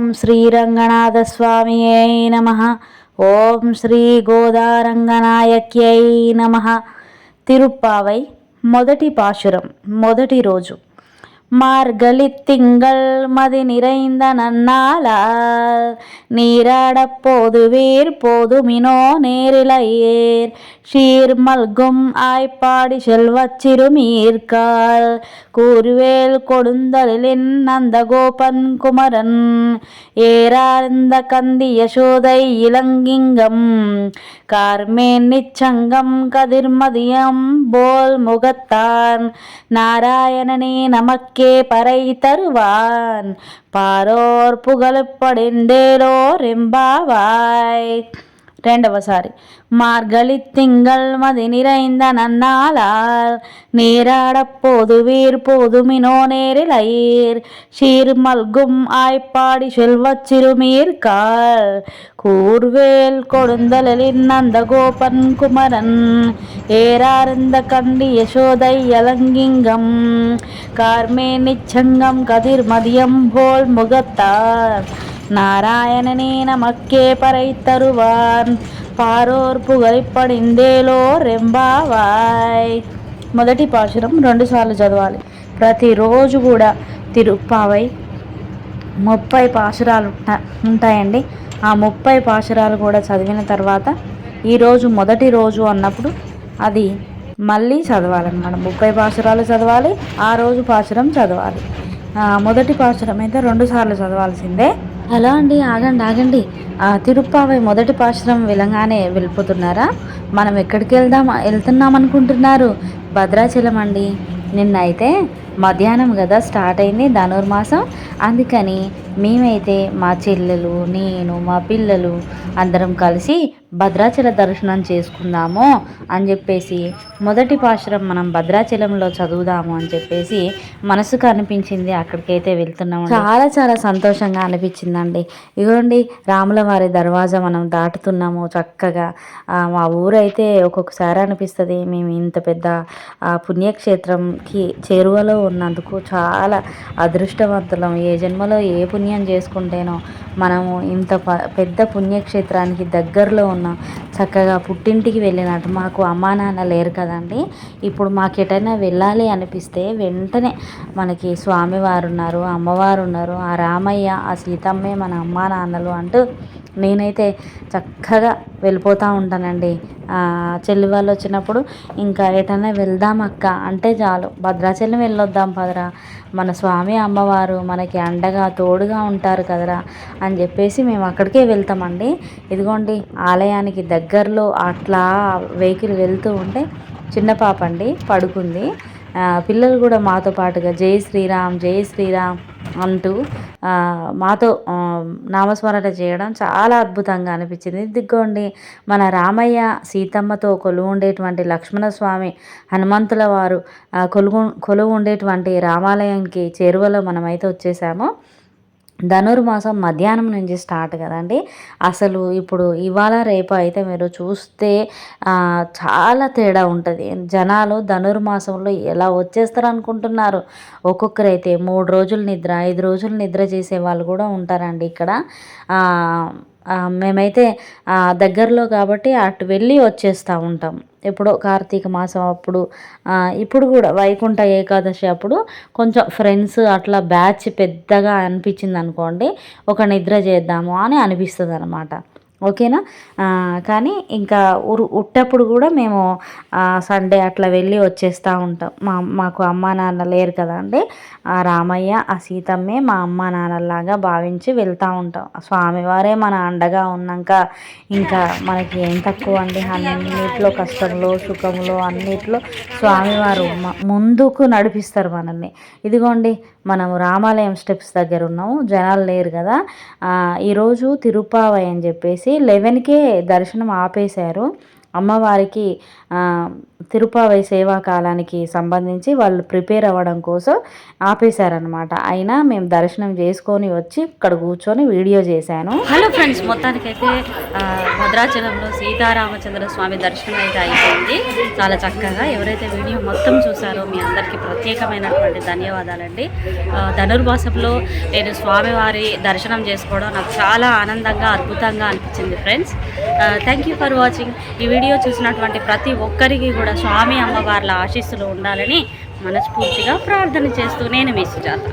ఓం శ్రీరంగనాథ స్వామియై నమ. ఓం శ్రీ గోదారంగనాయక్యై నమ. తిరుప్పావై మొదటి పాశురం మొదటి రోజు. மார்கழி திங்கள் மதி நிறைந்த நன்னாளால் நீராடப்போது வீர் போதுமினோ நேரிலையேர். ஷீர் மல்கும் ஆய்ப்பாடி செல்வச்சிறுமீர்கால் கூறுவேல் கொடுந்தலின் நந்த கோபன் குமரன். ஏறார்ந்த கந்தி யசோதை இளங்கிங்கம். கார்மேன் நிச்சங்கம் கதிர்மதியம் போல் முகத்தான். நாராயணனே நமக்கே பறை தருவான். பாரோர் புகழப்படிந்தேலோ எம்பாவாய். రెండవసారి మార్గళి తింగల్ మది నిరైంద నన్నాలాల్ நீராடப்போது வீர் போதுமினோ நேரிலையீர் சீர் மல்கும் ஆய்ப்பாடி செல்வச் சிறுமீர்கால் கூர்வேல் கொடுந்தலின் நந்த கோபன் குமரன் ஏறார்ந்த கண்டி யசோதை அலங்கிங்கம் கார்மே நிச்சங்கம் கதிர் மதியம் போல் முகத்தார் நாராயணனே நமக்கே பறை தருவான் పారోర్ పుగలిపడిందేలో రెంబావాయ్ మొదటి పాశురం రెండుసార్లు చదవాలి ప్రతిరోజు కూడా తిరుప్పావై ముప్పై పాశురాలు ఉంటాయండి ఆ ముప్పై పాశురాలు కూడా చదివిన తర్వాత ఈరోజు మొదటి రోజు అన్నప్పుడు అది మళ్ళీ చదవాలన్నమాట ముప్పై పాశురాలు చదవాలి ఆ రోజు పాశురం చదవాలి మొదటి పాశురం అయితే రెండు సార్లు చదవాల్సిందే హలో అండి ఆగండి ఆగండి. తిరుప్పావై మొదటి పాశ్రం విలంగానే వెళ్ళిపోతున్నారా? మనం ఎక్కడికి వెళ్దాం వెళ్తున్నాం అనుకుంటున్నారు. భద్రాచలం అండి. నిన్న అయితే మధ్యాహ్నం కదా స్టార్ట్ అయింది ధనుర్మాసం. అందుకని మేమైతే మా చెల్లెలు నేను మా పిల్లలు అందరం కలిసి భద్రాచల దర్శనం చేసుకుందాము అని చెప్పేసి మొదటి పాశ్రం మనం భద్రాచలంలో చదువుదాము అని చెప్పేసి మనసుకు అనిపించింది అక్కడికైతే వెళ్తున్నాము చాలా చాలా సంతోషంగా అనిపించిందండి. ఇగోండి రాముల వారి దర్వాజా మనం దాటుతున్నాము చక్కగా. మా ఊరైతే ఒక్కొక్కసారి అనిపిస్తుంది మేము ఇంత పెద్ద పుణ్యక్షేత్రంకి చేరువలో ఉన్నందుకు చాలా అదృష్టవంతులం. ఏ జన్మలో ఏ పుణ్యం చేసుకుంటేనో మనము ఇంత పెద్ద పుణ్యక్షేత్రానికి దగ్గరలో ఉన్నాం చక్కగా పుట్టింటికి వెళ్ళినట్టు మాకు అమ్మా నాన్న లేరు కదండి. ఇప్పుడు మాకు ఎటైనా వెళ్ళాలి అనిపిస్తే వెంటనే మనకి స్వామివారు ఉన్నారు అమ్మవారు ఉన్నారు ఆ రామయ్య ఆ సీతమ్మే మన అమ్మా నాన్నలు అంటూ నేనైతే చక్కగా వెళ్ళిపోతూ ఉంటానండి. చెల్లి వాళ్ళు వచ్చినప్పుడు ఇంకా ఎటన్నా వెళ్దాం అక్క. అంటే చాలు. భద్రాచలం వెళ్ళొద్దాం పదరా. మన స్వామి అమ్మవారు మనకి అండగా తోడుగా ఉంటారు కదరా అని చెప్పేసి మేము అక్కడికే వెళ్తామండి. ఇదిగోండి ఆలయానికి దగ్గరలో అట్లా వెహికల్ వెళ్తూ ఉంటే చిన్న పాప అండి పడుకుంది. పిల్లలు కూడా మాతో పాటుగా జై శ్రీరామ్ జై శ్రీరామ్ అంటూ మాతో నామస్మరణ చేయడం చాలా అద్భుతంగా అనిపించింది. దిగ్గోండి మన రామయ్య సీతమ్మతో కొలువు ఉండేటువంటి లక్ష్మణస్వామి హనుమంతుల వారు కొలువు కొలువు ఉండేటువంటి రామాలయానికి చేరువలో మనమైతే వచ్చేసాము. ధనుర్మాసం మధ్యాహ్నం నుంచి స్టార్ట్ కదండి. అసలు ఇప్పుడు ఇవాళ రేపు అయితే మీరు చూస్తే చాలా తేడా ఉంటుంది. జనాలు ధనుర్మాసంలో ఎలా వచ్చేస్తారు అనుకుంటున్నారు ఒక్కొక్కరైతే మూడు రోజులు నిద్ర ఐదు రోజులు నిద్ర చేసే వాళ్ళు కూడా ఉంటారండి ఇక్కడ. మేమైతే దగ్గరలో కాబట్టి అటు వెళ్ళి వచ్చేస్తూ ఉంటాం. ఎప్పుడో కార్తీక మాసం అప్పుడు ఇప్పుడు కూడా వైకుంఠ ఏకాదశి అప్పుడు కొంచెం ఫ్రెండ్స్ అట్లా బ్యాచ్ పెద్దగా అనిపించింది అనుకోండి ఒక నిద్ర చేద్దాము అని అనిపిస్తుంది అనమాట ఓకేనా? కానీ ఇంకా ఉరు ఉట్టప్పుడు కూడా మేము సండే అట్లా వెళ్ళి వచ్చేస్తూ ఉంటాం. మా మాకు అమ్మ నాన్న లేరు కదా అంటే ఆ రామయ్య ఆ సీతమ్మే మా అమ్మ నాన్నలాగా భావించి వెళ్తూ ఉంటాం. స్వామివారే మన అండగా ఉన్నాక ఇంకా మనకి ఏం తక్కువ అండి. అన్నింటిలో కష్టంలో సుఖంలో అన్నిట్లో స్వామివారు ముందుకు నడిపిస్తారు మనల్ని. ఇదిగోండి మనము రామాలయం స్టెప్స్ దగ్గర ఉన్నాము జనాలు లేరు కదా. ఈరోజు తిరుపావై అని చెప్పేసి లెవెన్కే దర్శనం ఆపేశారు. అమ్మవారికి తిరుపావై సేవా కాలానికి సంబంధించి వాళ్ళు ప్రిపేర్ అవ్వడం కోసం ఆపేశారనమాట అయినా మేము దర్శనం చేసుకొని వచ్చి ఇక్కడ కూర్చొని వీడియో చేశాను. హలో ఫ్రెండ్స్ మొత్తానికైతే భద్రాచలంలో సీతారామచంద్ర స్వామి దర్శనం అయితే అయిపోయింది. చాలా చక్కగా ఎవరైతే వీడియో మొత్తం చూసారో మీ అందరికీ ప్రత్యేకమైనటువంటి ధన్యవాదాలండి. ధనుర్మాసంలో నేను స్వామివారి దర్శనం చేసుకోవడం నాకు చాలా ఆనందంగా అద్భుతంగా అనిపించింది friends. Thank you for watching ఈ వీడియో చూసినటువంటి ప్రతి ఒక్కరికి కూడా స్వామి అమ్మవార్ల ఆశీస్సులు ఉండాలని మనస్ఫూర్తిగా ప్రార్థన చేస్తూ నేను మీ సుజాత.